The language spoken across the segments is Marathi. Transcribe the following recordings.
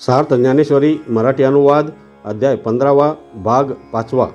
सार्थ ज्ञानेश्वरी मराठी अनुवाद अध्याय पंधरावा भाग पाचवा.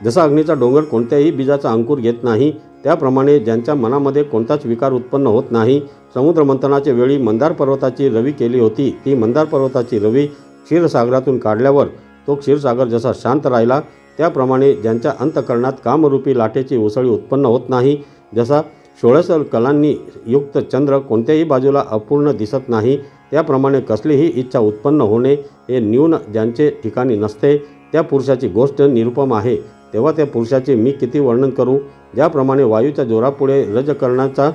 जसा अग्नीचा डोंगर कोणत्याही बीजाचा अंकुर घेत नाही त्याप्रमाणे ज्यांच्या मनामध्ये कोणताच विकार उत्पन्न होत नाही समुद्रमंथनाच्या वेळी मंदार पर्वताची रवी केली होती ती मंदार पर्वताची रवी क्षीरसागरातून काढल्यावर तो क्षीरसागर जसा शांत राहिला त्याप्रमाणे ज्यांच्या अंतकरणात कामरूपी लाटेची उसळी उत्पन्न होत नाही जसा षोळस कलांनी युक्त चंद्र कोणत्याही बाजूला अपूर्ण दिसत नाही त्याप्रमाणे कसलीही इच्छा उत्पन्न होणे हे न्यून ज्यांचे ठिकाणी नसते त्या पुरुषाची गोष्ट निरुपम आहे. तेव्हा त्या पुरुषाचे मी किती वर्णन करू? ज्याप्रमाणे वायूच्या जोरापुढे रजकरणाचा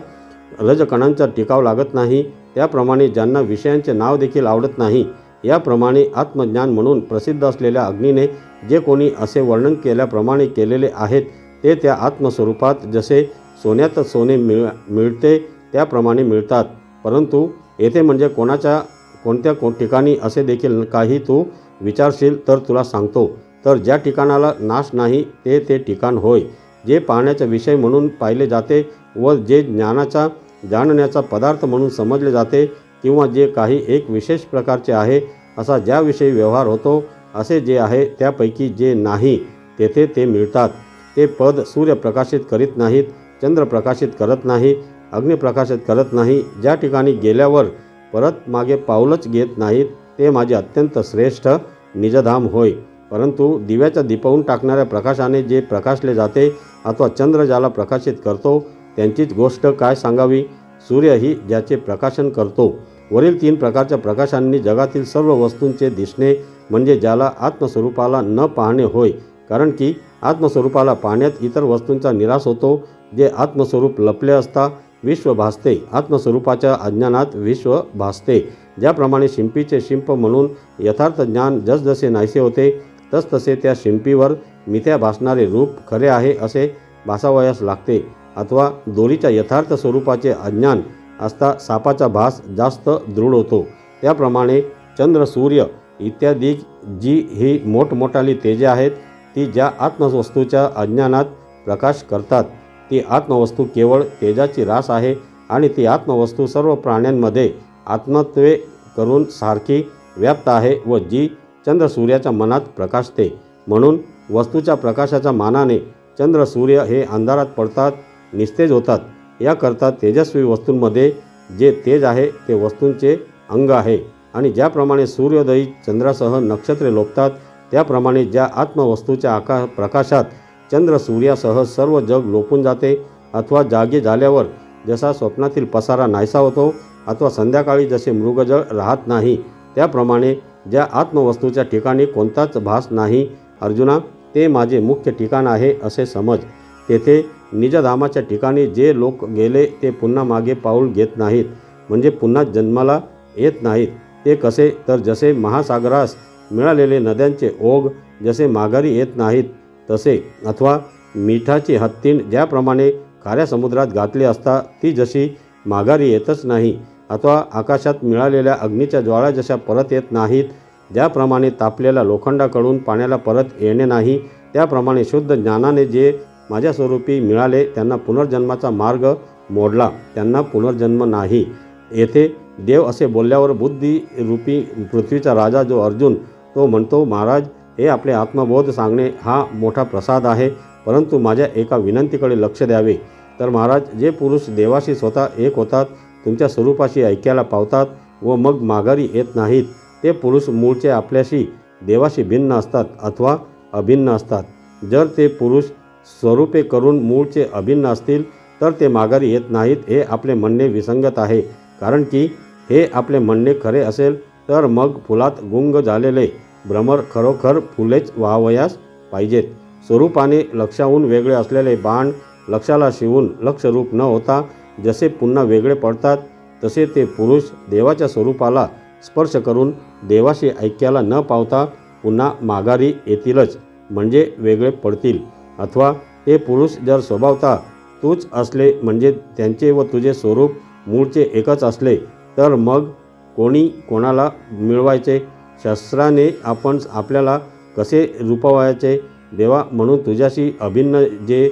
रजकणांचा टिकाव लागत नाही त्याप्रमाणे ज्यांना विषयांचे नाव देखील आवडत नाही याप्रमाणे आत्मज्ञान म्हणून प्रसिद्ध असलेल्या अग्नीने जे कोणी असे वर्णन केल्याप्रमाणे केलेले आहेत ते त्या आत्मस्वरूपात जसे सोन्यात सोने मिळ मिळते त्याप्रमाणे मिळतात. परंतु येथे म्हणजे कोणाच्या कोणत्या को ठिकाणी असे देखील काही तू विचारशील तर तुला सांगतो. तर ज्या ठिकाणाला नाश नाही ते ते ठिकाण होय. जे पाहण्याचा विषय म्हणून पाहिले जाते व जे ज्ञानाचा जाणण्याचा पदार्थ म्हणून समजले जाते किंवा जे काही एक विशेष प्रकारचे आहे असा ज्याविषयी व्यवहार होतो असे जे आहे त्यापैकी जे नाही तेथे ते मिळतात. ते पद सूर्य प्रकाशित करीत नाहीत चंद्र प्रकाशित करत नाही अग्नी प्रकाशित करत नाही. ज्या ठिकाणी गेल्यावर परत मागे पाऊलच घेत नाहीत ते माझे अत्यंत श्रेष्ठ निजधाम होय. परंतु दिव्याच्या दिपवून टाकणाऱ्या प्रकाशाने जे प्रकाशले जाते अथवा चंद्र ज्याला प्रकाशित करतो त्यांचीच गोष्ट काय सांगावी? सूर्य ही ज्याचे प्रकाशन करतो. वरील तीन प्रकारच्या प्रकाशांनी जगातील सर्व वस्तूंचे दिसणे म्हणजे ज्याला आत्मस्वरूपाला न पाहणे होय. कारण की आत्मस्वरूपाला पाहण्यात इतर वस्तूंचा निराश होतो जे आत्मस्वरूप लपले असता विश्व भासते आत्मस्वरूपाच्या अज्ञानात विश्व भासते ज्याप्रमाणे शिंपीचे शिंप म्हणून यथार्थ ज्ञान जसजसे नाहीसे होते तसतसे त्या शिंपीवर मिथ्या भासणारे रूप खरे आहे असे भासावयास लागते. अथवा दोरीच्या यथार्थ स्वरूपाचे अज्ञान असता सापाचा भास जास्त दृढ होतो. त्याप्रमाणे चंद्र सूर्य इत्यादी जी ही मोठमोठाली तेजे आहेत ती ज्या आत्मवस्तूच्या अज्ञानात प्रकाश करतात. ती आत्मवस्तू केवळ तेजाची रास आहे आणि ती आत्मवस्तू सर्व प्राण्यांमध्ये आत्मत्वे करून सारखी व्याप्त आहे व जी चंद्र सूर्याच्या मनात प्रकाशते. म्हणून वस्तूच्या प्रकाशाच्या मानाने चंद्र सूर्य हे अंधारात पडतात निस्तेज होतात. याकरता तेजस्वी वस्तूंमध्ये जे तेज आहे ते वस्तूंचे अंग आहे आणि ज्याप्रमाणे सूर्योदयी चंद्रासह नक्षत्रे लोपतात त्याप्रमाणे ज्या आत्मवस्तूच्या आका प्रकाशात चंद्र सूर्यासह सर्व जग लोपून जाते अथवा जागे झाल्यावर जसा स्वप्नातील पसारा नाहीसा होतो अथवा संध्याकाळी जसे मृगजळ राहत नाही त्याप्रमाणे ज्या आत्मवस्तूच्या ठिकाणी कोणताच भास नाही अर्जुना ते माझे मुख्य ठिकाण आहे असे समज. तेथे निजधामाच्या ठिकाणी जे लोक गेले ते पुन्हा मागे पाऊल घेत नाहीत म्हणजे पुन्हा जन्माला येत नाहीत. ते कसे? तर जसे महासागरास मिळालेले नद्यांचे ओघ जसे माघारी येत नाहीत तसे अथवा मिठाची हत्तीण ज्याप्रमाणे खाऱ्या समुद्रात घातली असता ती जशी माघारी येतच नाही अथवा आकाशात मिळालेल्या अग्नीच्या ज्वाळा जशा परत येत नाहीत ज्याप्रमाणे तापलेल्या लोखंडाकडून पाण्याला परत येणे नाही त्याप्रमाणे शुद्ध ज्ञानाने जे माझ्या स्वरूपी मिळाले त्यांना पुनर्जन्माचा मार्ग मोडला त्यांना पुनर्जन्म नाही. येथे देव असे बोलल्यावर बुद्धी रूपी पृथ्वीचा राजा जो अर्जुन तो म्हणतो महाराज हे आपले आत्मबोध सांगणे हा मोठा प्रसाद आहे. परंतु माझ्या एका विनंतीकडे लक्ष द्यावे. तर महाराज जे पुरुष देवाशी स्वतः एक होतात तुमच्या स्वरूपाशी ऐक्याला पावतात व मग माघारी येत नाहीत ते पुरुष मूळचे आपल्याशी देवाशी भिन्न असतात अथवा अभिन्न असतात. जर ते पुरुष स्वरूपे करून मूळचे अभिन्न असतील तर ते माघारी येत नाहीत हे आपले म्हणणे विसंगत आहे. कारण की हे आपले म्हणणे खरे असेल तर मग फुलात गुंग झालेले भ्रमर खरोखर फुलेच व्हावयास पाहिजेत. स्वरूपाने लक्षाहून वेगळे असलेले बाण लक्षाला शिवून लक्षरूप न होता जसे पुन्हा वेगळे पडतात तसे ते पुरुष देवाच्या स्वरूपाला स्पर्श करून देवाशी ऐक्याला न पावता पुन्हा माघारी येतीलच म्हणजे वेगळे पडतील. अथवा ते पुरुष जर स्वभावता तूच असले म्हणजे त्यांचे व तुझे स्वरूप मूळचे एकच असले तर मग कोणी कोणाला मिळवायचे? शस्त्राने आपण आपल्याला कसे रूपवायचे? देवा म्हणून तुझ्याशी अभिन्न जे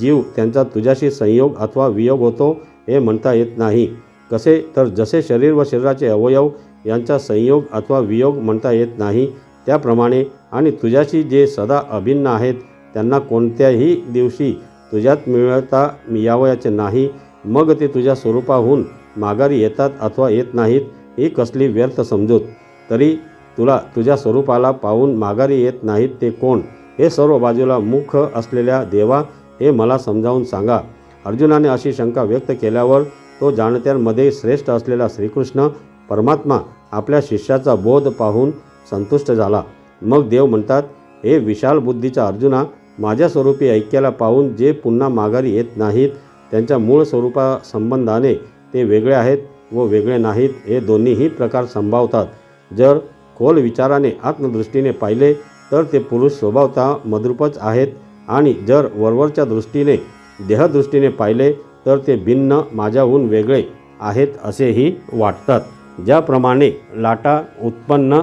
जीव त्यांचा तुझ्याशी संयोग अथवा वियोग होतो हे म्हणता येत नाही. कसे? तर जसे शरीर व शरीराचे अवयव यांचा संयोग अथवा वियोग म्हणता येत नाही त्याप्रमाणे. आणि तुझ्याशी जे सदा अभिन्न आहेत त्यांना कोणत्याही दिवशी तुझ्यात मिळवता यावयाचे नाही. मग ते तुझ्या स्वरूपाहून माघारी येतात अथवा येत नाहीत ही कसली व्यर्थ समजूत. तरी तुला तुझ्या स्वरूपाला पाहून माघारी येत नाहीत ते कोण? हे सर्व बाजूला मुख असलेल्या देवा हे मला समजावून सांगा. अर्जुनाने अशी शंका व्यक्त केल्यावर तो जाणत्यांमध्ये श्रेष्ठ असलेला श्रीकृष्ण परमात्मा आपल्या शिष्याचा बोध पाहून संतुष्ट झाला. मग देव म्हणतात हे विशाल बुद्धीचा अर्जुना माझ्या स्वरूपी ऐक्याला पाहून जे पुन्हा माघारी येत नाहीत त्यांच्या मूळ स्वरूपासंबंधाने ते वेगळे आहेत व वेगळे नाहीत हे दोन्हीही प्रकार संभावतात. जर खोल विचाराने आत्मदृष्टीने पाहिले तर ते पुरुष स्वभावतः मद्रूपच आहेत आणि जर वरवरच्या दृष्टीने देहदृष्टीने पाहिले तर ते भिन्न माझ्याहून वेगळे आहेत असेही वाटतात. ज्याप्रमाणे लाटा उत्पन्न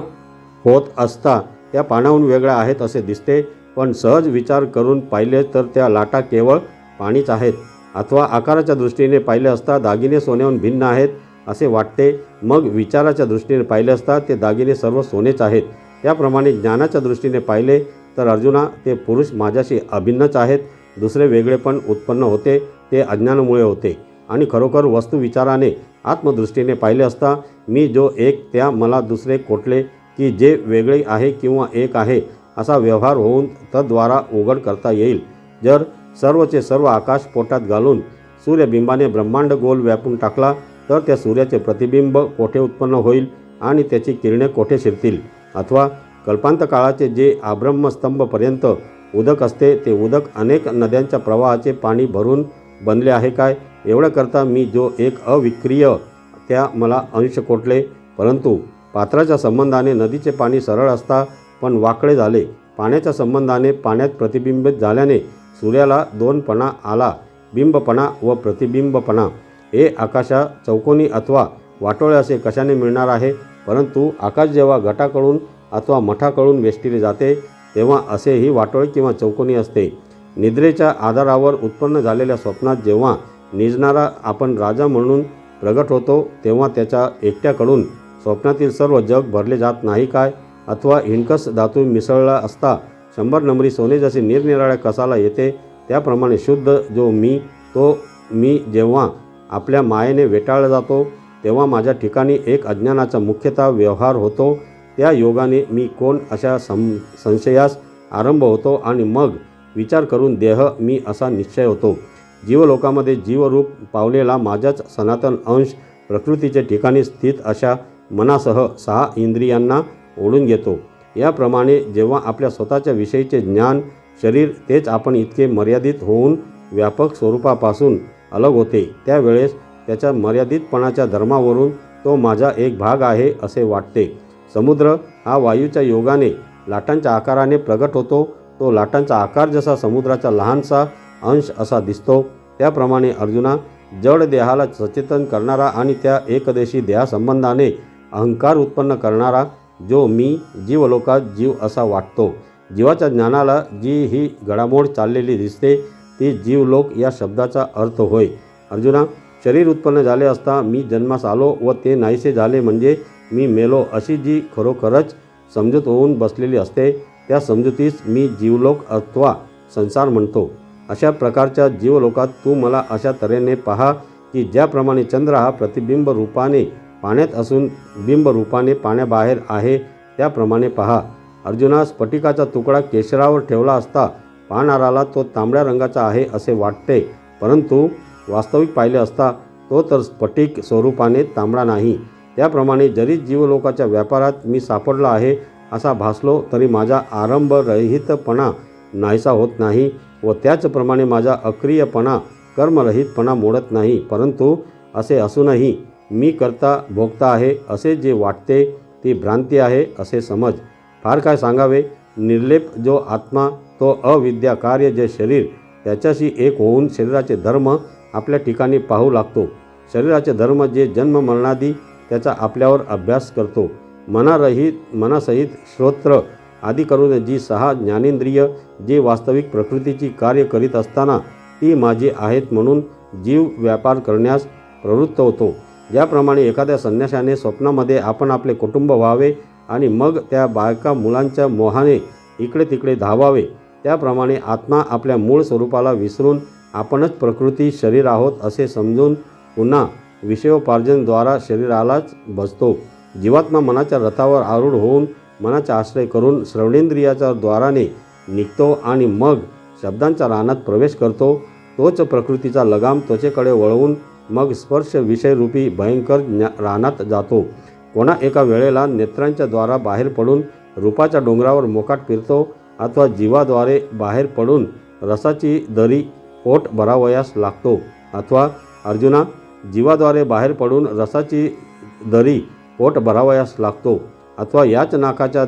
होत असता त्या पाण्याहून वेगळ्या आहेत असे दिसते पण सहज विचार करून पाहिले तर त्या लाटा केवळ पाणीच आहेत. अथवा आकाराच्या दृष्टीने पाहिले असता दागिने सोन्याहून भिन्न आहेत असे वाटते. मग विचाराच्या दृष्टीने पाहिले असता ते दागिने सर्व सोनेच आहेत. त्याप्रमाणे ज्ञानाच्या दृष्टीने पाहिले तर अर्जुना ते पुरुष माझ्याशी अभिन्नच आहेत. दुसरे वेगळेपण उत्पन्न होते ते अज्ञानामुळे होते. आणि खरोखर वस्तू विचाराने आत्मदृष्टीने पाहिले असता मी जो एक त्या मला दुसरे कोटले की जे वेगळे आहे किंवा एक आहे असा व्यवहार होऊन तद्वारा उघड करता येईल. जर सर्वचे सर्व आकाश पोटात घालून सूर्यबिंबाने ब्रह्मांड गोल व्यापून टाकला तर त्या सूर्याचे प्रतिबिंब कोठे उत्पन्न होईल आणि त्याची किरणे कोठे शिरतील? अथवा कल्पांत काळाचे जे आब्रह्मस्तंभपर्यंत उदक असते ते उदक अनेक नद्यांच्या प्रवाहाचे पाणी भरून बनले आहे काय? एवढं करता मी जो एक अविक्रिय त्या मला अंश कोटले. परंतु पात्राच्या संबंधाने नदीचे पाणी सरळ असता पण वाकडे झाले. पाण्याच्या संबंधाने पाण्यात प्रतिबिंबित झाल्याने सूर्याला दोनपणा आला बिंबपणा व प्रतिबिंबपणा. हे आकाशा चौकोनी अथवा वाटोळे असे कशाने मिळणार आहे? परंतु आकाश जेव्हा गटाकडून अथवा मठाकडून वेष्टिले जाते तेव्हा असेही वाटोळे किंवा चौकोनी असते. निद्रेच्या आधारावर उत्पन्न झालेल्या स्वप्नात जेव्हा निजणारा आपण राजा म्हणून प्रगट होतो तेव्हा त्याच्या एकट्याकडून स्वप्नातील सर्व जग भरले जात नाही काय? अथवा हिणकस धातू मिसळला असता शंभर नंबरी सोने जसे निरनिराळ्या कसाला येते त्याप्रमाणे शुद्ध जो मी तो मी जेव्हा आपल्या मायेने वेटाळला जातो तेव्हा माझ्या ठिकाणी एक अज्ञानाचा मुख्यतः व्यवहार होतो. त्या योगाने मी कोण अशा सं संशयास आरंभ होतो आणि मग विचार करून देह मी असा निश्चय होतो. जीवलोकामध्ये जीवरूप पावलेला माझ्याच सनातन अंश प्रकृतीच्या ठिकाणी स्थित अशा मनासह सहा इंद्रियांना ओढून घेतो. याप्रमाणे जेव्हा आपल्या स्वतःच्या विषयीचे ज्ञान शरीर तेच आपण इतके मर्यादित होऊन व्यापक स्वरूपापासून अलग होते. त्यावेळेस त्याच्या मर्यादितपणाच्या धर्मावरून तो माझा एक भाग आहे असे वाटते. समुद्र हा वायूच्या योगाने लाटांच्या आकाराने प्रगट होतो. तो लाटांचा आकार जसा समुद्राचा लहानसा अंश असा दिसतो. त्याप्रमाणे अर्जुना जड देहाला सचेतन करणारा आणि त्या एकदेशी देहासंबंधाने अहंकार उत्पन्न करणारा जो मी जीवलोकात जीव असा वाटतो. जीवाच्या ज्ञानाला जी ही घडामोड चाललेली दिसते ती जीवलोक या शब्दाचा अर्थ होय. अर्जुना शरीर उत्पन्न झाले असता मी जन्मास आलो व ते नाहीसे झाले म्हणजे मी मेलो अशी जी खरोखरच समजूत होऊन बसलेली असते त्या समजुतीस मी जीवलोक अथवा संसार म्हणतो. अशा प्रकारच्या जीवलोकात तू मला अशा तऱ्हेने पहा की ज्याप्रमाणे चंद्र हा प्रतिबिंब रूपाने पाण्यात असून बिंब रूपाने पाण्याबाहेर आहे त्याप्रमाणे पहा. अर्जुना स्फटिकाचा तुकडा केशरावर ठेवला असता पाहणाराला तो तांबड्या रंगाचा आहे असे वाटते. परंतु वास्तविक पाहिले असता तो तर स्फटिक स्वरूपाने तांबडा नाही. त्याप्रमाणे जरी जीवलोकाच्या व्यापारात मी सापडला आहे असा भासलो तरी माझा आरंभरहितपणा नाहीसा होत नाही व त्याचप्रमाणे माझा अक्रियपणा कर्मरहितपणा मोडत नाही. परंतु असे असूनही मी करता भोगता आहे असे जे वाटते ती भ्रांती आहे असे समज. फार काय सांगावे? निर्लेप जो आत्मा तो अविद्या कार्य जे शरीर त्याच्याशी एक होऊन शरीराचे धर्म आपल्या ठिकाणी पाहू लागतो. शरीराचे धर्म जे जन्म मरणादी त्याचा आपल्यावर अभ्यास करतो. मनारहित मनासहित श्रोत्र आदी करून जी सहा ज्ञानेंद्रिय जी वास्तविक प्रकृतीची कार्य करीत असताना ती माझी आहेत म्हणून जीव व्यापार करण्यास प्रवृत्त होतो. ज्याप्रमाणे एखाद्या संन्याशाने स्वप्नामध्ये आपण आपले कुटुंब व्हावे आणि मग त्या बायका मुलांच्या मोहाने इकडे तिकडे धावावे त्याप्रमाणे आत्मा आपल्या मूळ स्वरूपाला विसरून आपणच प्रकृती शरीर आहोत असे समजून पुन्हा विषयोपार्जनद्वारा शरीरालाच बसतो. जीवात्मा मनाच्या रथावर आरूढ होऊन मनाचा आश्रय करून श्रवणेंद्रियाच्या द्वाराने निघतो आणि मग शब्दांच्या रानात प्रवेश करतो. तोच प्रकृतीचा लगाम त्वचेकडे वळवून मग स्पर्श विषयरूपी भयंकर ज्ञा रानात जातो. कोणा एका वेळेला नेत्रांच्या द्वारा बाहेर पडून रूपाच्या डोंगरावर मोकाट फिरतो. अथवा जीवाद्वारे बाहेर पडून रसाची दरी पोट भरावयास लागतो. अथवा अर्जुना जीवाद्वारे बाहेर पडून रसाची दरी पोट भरावयास लागतो. अथवा याच नाकाच्या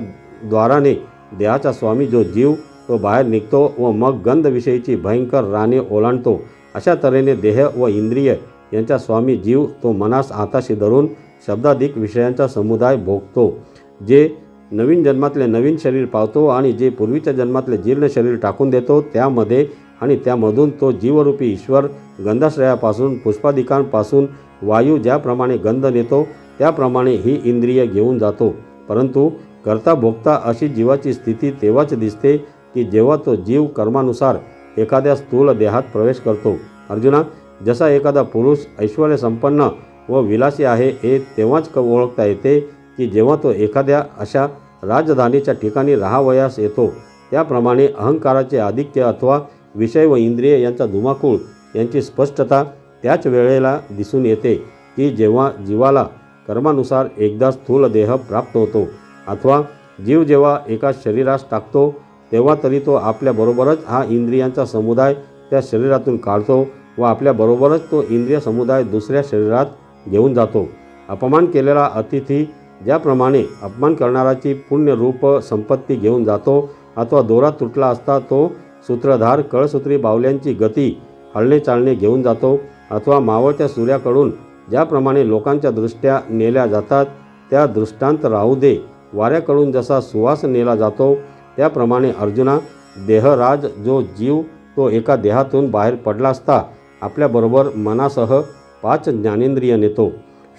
द्वाराने देहाचा स्वामी जो जीव तो बाहेर निघतो व मग गंधविषयीची भयंकर राणे ओलांडतो. अशा तऱ्हेने देह व इंद्रिय यांचा स्वामी जीव तो मनास हाताशी धरून शब्दाधिक विषयांचा समुदाय भोगतो जे नवीन जन्मातले नवीन शरीर पावतो आणि जे पूर्वीच्या जन्मातले जीर्ण शरीर टाकून देतो त्यामध्ये आणि त्यामधून तो जीवरूपी ईश्वर गंधाश्रयापासून पुष्पादिकांपासून वायू ज्याप्रमाणे गंध नेतो त्याप्रमाणे ही इंद्रिय घेऊन जातो. परंतु करता भोगता अशी जीवाची स्थिती तेव्हाच दिसते की जेव्हा तो जीव कर्मानुसार एखाद्या स्थूल देहात प्रवेश करतो. अर्जुना जसा एखादा पुरुष ऐश्वर संपन्न व विलासी आहे हे तेव्हाच ओळखता येते की जेव्हा तो एखाद्या अशा राजधानीच्या ठिकाणी राहावयास येतो त्याप्रमाणे अहंकाराचे आधिक्य अथवा विषय व इंद्रिय यांचा धुमाकूळ यांची स्पष्टता त्याच वेळेला दिसून येते की जेव्हा जीवाला कर्मानुसार एकदा स्थूल देह प्राप्त होतो अथवा जीव जेव्हा एका शरीरास टाकतो तेव्हा तरी तो आपल्याबरोबरच हा इंद्रियांचा समुदाय त्या शरीरातून काढतो व आपल्याबरोबरच तो इंद्रिय समुदाय दुसऱ्या शरीरात घेऊन जातो. अपमान केलेला अतिथी ज्याप्रमाणे अपमान करणाराची पुण्यरूप संपत्ती घेऊन जातो अथवा दोरा तुटला असता तो सूत्रधार कळसूत्री बावल्यांची गती हलणे चालणे घेऊन जातो अथवा मावळत्या सूर्याकडून ज्याप्रमाणे लोकांच्या दृष्ट्या नेल्या जातात त्या दृष्टांत राहू दे. वाऱ्याकडून जसा सुवास नेला जातो त्याप्रमाणे अर्जुना देहराज जो जीव तो एका देहातून बाहेर पडला असता आपल्याबरोबर मनासह पाच ज्ञानेंद्रिय नेतो.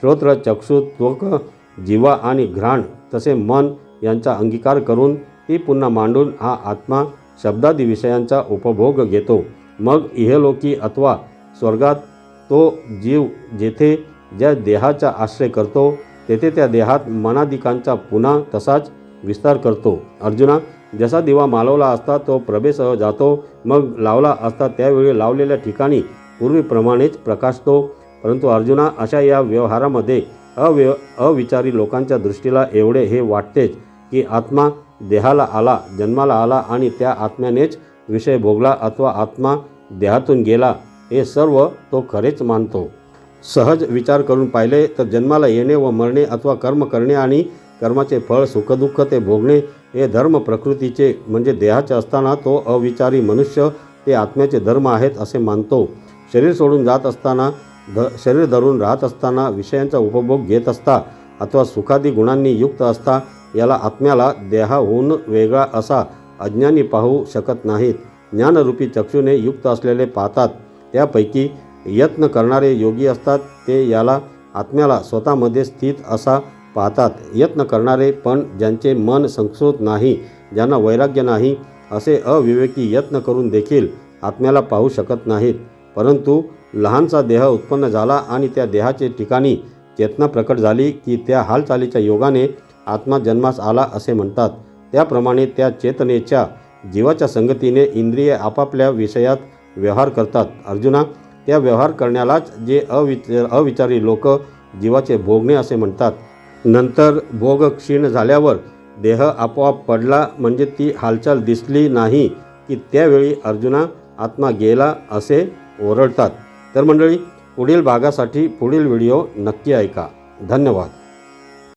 श्रोत्र चक्षु त्वक जीवा आणि घ्राण तसे मन यांचा अंगीकार करून ती पुन्हा मांडून हा आत्मा शब्दादी विषयांचा उपभोग घेतो. मग इहलोकी अथवा स्वर्गात तो जीव जेथे ज्या देहाचा आश्रय करतो तेथे त्या देहात मनादिकांचा पुन्हा तसाच विस्तार करतो. अर्जुना जसा दिवा मालवला असता तो प्रभेसह जातो मग लावला असता त्यावेळी लावलेल्या ठिकाणी पूर्वीप्रमाणेच प्रकाशतो. परंतु अर्जुना अशा या व्यवहारामध्ये अव्य अविचारी लोकांच्या दृष्टीला एवढे हे वाटतेच की आत्मा देहाला आला जन्माला आला आणि त्या आत्म्यानेच विषय भोगला अथवा आत्मा देहातून गेला हे सर्व तो खरेच मानतो. सहज विचार करून पाहिले तर जन्माला येणे व मरणे अथवा कर्म करणे आणि कर्माचे फळ सुखदुःख ते भोगणे हे धर्म प्रकृतीचे म्हणजे देहाचे असताना तो अविचारी मनुष्य ते आत्म्याचे धर्म आहेत असे मानतो. शरीर सोडून जात असताना द शरीर धरून राहत असताना विषयांचा उपभोग घेत असता अथवा सुखादी गुणांनी युक्त असता याला आत्म्याला देहाहून वेगळा असा अज्ञानी पाहू शकत नाहीत. ज्ञानरूपी चक्षुने युक्त असलेले पाहतात. त्यापैकी यत्न करणारे योगी असतात. ते याला आत्म्याला स्वतःमध्ये स्थित असा पाहतात. यत्न करणारे पण ज्यांचे मन संस्कृत नाही ज्यांना वैराग्य नाही असे अविवेकी यत्न करून देखील आत्म्याला पाहू शकत नाहीत. परंतु लहानसा देह उत्पन्न झाला आणि त्या देहाचे ठिकाणी चेतना प्रकट झाली की त्या हालचालीच्या योगाने आत्मा जन्मास आला असे म्हणतात. त्याप्रमाणे त्या चेतनेच्या जीवाच्या संगतीने इंद्रिये आपापल्या विषयात व्यवहार करतात. अर्जुना त्या व्यवहार करण्यालाच जे अविच अविचारी लोक जीवाचे भोगणे असे म्हणतात. नंतर भोग क्षीण झाल्यावर देह आपोआप पडला म्हणजे ती हालचाल दिसली नाही की त्यावेळी अर्जुना आत्मा गेला असे ओरडतात. तर मंडळी पुढील भागासाठी पुढील व्हिडिओ नक्की ऐका. धन्यवाद.